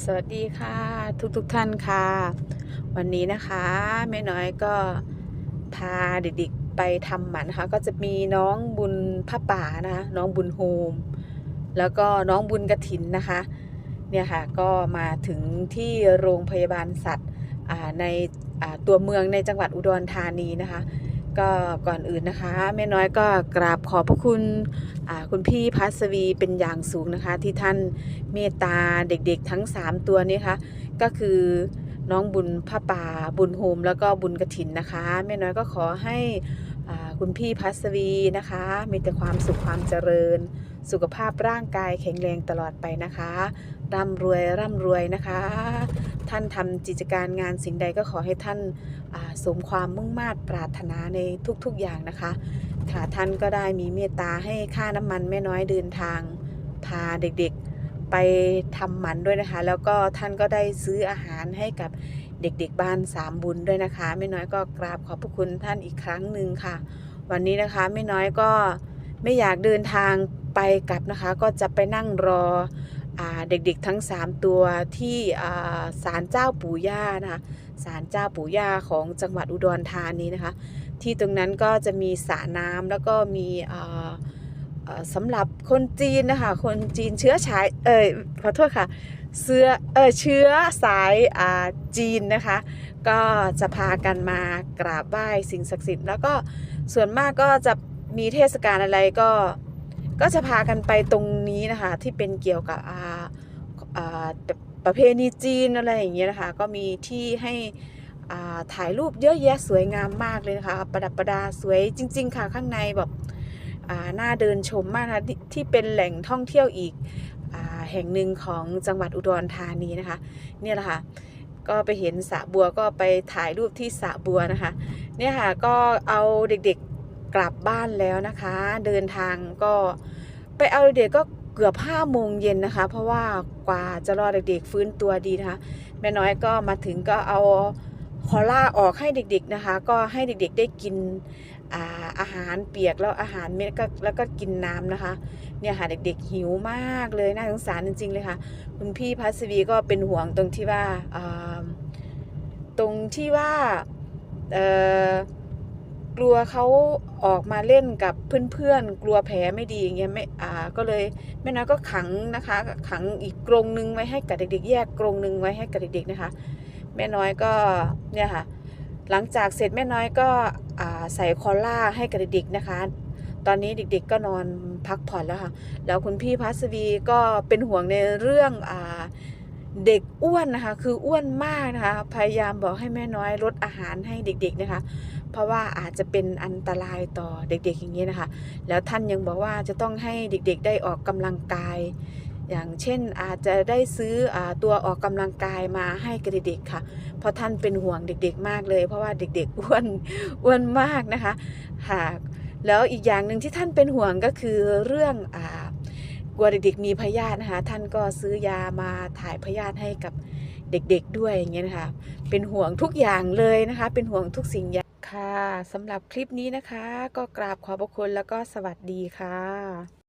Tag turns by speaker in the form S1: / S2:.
S1: สวัสดีค่ะทุกทุกๆท่านค่ะ วันนี้นะคะแม่น้อยก็พาเด็กๆไปทำหมันนะคะก็จะมีน้องบุญผ้าป่านะคะน้องบุญโฮม แล้วก็น้องบุญกระถินนะคะ เนี่ยค่ะก็มาถึงที่โรงพยาบาลสัตว์ในตัวเมืองในจังหวัดอุดรธานีนะคะ ก็ก่อนอื่นนะคะแม่น้อยก็กราบขอบพระคุณคุณพี่พัสวีเป็นอย่างสูงนะคะ ที่ท่านเมตตาเด็กๆทั้ง 3 ตัวนี้ค่ะก็คือน้องบุญผ้าป่าบุญโฮมแล้วก็บุญกระถินนะคะแม่น้อยก็ขอให้คุณพี่พัสวีนะคะ มีแต่ความสุขความเจริญ สุขภาพร่างกายแข็งแรงตลอดไปนะคะร่ำรวยร่ำรวยนะคะ ท่านทำกิจการงานสิ่งใดก็ขอให้ท่านาสมความมุ่งมา่ปรารถนาในทุกๆอย่างนะคะ ค่ะท่านก็ได้มีเมตตาให้ค่าน้ำมันแม่น้อยเดินทางพาเด็กๆไปทำหมันด้วยนะคะ แล้วก็ท่านก็ได้ซื้ออาหารให้กับเด็กๆบ้านสามบุญด้วยนะคะแม่น้อยก็กราบขอบพระคุณท่านอีกครั้งหนึ่งค่ะ วันนี้นะคะแม่น้อยก็ไม่อยากเดินทางไปกลับนะคะ ก็จะไปนั่งรอ เด็กๆทั้ง 3 ตัวที่ศาลเจ้าปู่ย่านะคะศาลเจ้าปู่ย่าของจังหวัดอุดรธานีนะคะ ที่ตรงนั้นก็จะมีสระน้ำแล้วก็มีอ่าเอ่อสำหรับคนจีนนะคะ คนจีนเชื้อชายเอ่ยขอโทษค่ะเสื้อเออเชื้อสายาจีนนะคะ ก็จะพากันมากราบไหว้สิ่งศักดิ์สิทธิ์แล้วก็ส่วนมากก็จะมีเทศกาลอะไรก็ ก็จะพากันไปตรงนี้นะคะ ที่เป็นเกี่ยวกับอ่าอ่าแบบประเพณีจีนอะไรอย่างเงี้ยนะคะ ก็มีที่ให้อ่าถ่ายรูปเยอะแยะสวยงามมากเลยนะคะ ประดับประดาสวยจริง ๆ ค่ะข้างในแบบอ่าน่าเดินชมมากนะคะที่ที่เป็นแหล่งท่องเที่ยวอีกอาแห่งหนึ่งของจังหวัดอุดรธานีนะคะ เนี่ยแหละค่ะก็ไปเห็นสระบัวก็ไปถ่ายรูปที่สระบัวนะคะ เนี่ยค่ะก็เอาเด็กๆ กลับบ้านแล้วนะคะ เดินทางก็ไปเอาเด็กก็เกือบห้าโมงเย็นนะคะ เพราะว่ากว่าจะรอเด็กๆฟื้นตัวดีนะคะแม่น้อยก็มาถึงก็เอาคอล่าออกให้เด็กๆนะคะ ก็ให้เด็กๆได้กินอาอาหารเปียกแล้วอาหารเม็ดก็แล้วก็กินน้ำนะคะ เนี่ยค่ะเด็กๆหิวมากเลยน่าสงสารจริงๆเลยค่ะ คุณพี่พัสวีก็เป็นห่วงตรงที่ว่าาตรงที่ว่าเกลัวเขาออกมาเล่นกับเพื่อนๆ กลัวแผลไม่ดีอย่างเงี้ยไม่อ่าก็เลยแม่น้อยก็ขังนะคะ ขังอีกกรงนึงไว้ให้กับเด็กๆ แยกกรงนึงไว้ให้กับเด็กๆนะคะ แม่น้อยก็เนี่ยค่ะ หลังจากเสร็จแม่น้อยก็อ่าใส่คอล่าให้กับเด็กๆนะคะ ตอนนี้เด็กๆก็นอนพักผ่อนแล้วค่ะ แล้วคุณพี่พัสวีก็เป็นห่วงในเรื่องอาเด็กอ้วนนะคะ คืออ้วนมากนะคะ พยายามบอกให้แม่น้อยลดอาหารให้เด็ก ๆนะคะ เพราะว่าอาจจะเป็นอันตรายต่อเด็กๆอย่างนี้นะคะ แล้วท่านยังบอกว่าจะต้องให้เด็กๆได้ออกกำลังกาย อย่างเช่นอาจจะได้ซื้ออตัวออกกำลังกายมาให้กับเด็กๆค่ะ เพราะท่านเป็นห่วงเด็กๆมากเลย เพราะว่าเด็กๆอ้วนอ้วนมากนะคะหากแล้วอีกอย่างหนึ่งที่ท่านเป็นห่วงก็คือเรื่องอ่ากลัวเด็กๆมีพยาธินะคะท่านก็ซื้อยามาถ่ายพยาธิให้กับเด็กๆด้วยอย่างเงี้ยนะคะเป็นห่วงทุกอย่างเลยนะคะ เป็นห่วงทุกสิ่งอย่าง ค่ะสำหรับคลิปนี้นะคะ ก็กราบขอบพระคุณแล้วก็สวัสดีค่ะ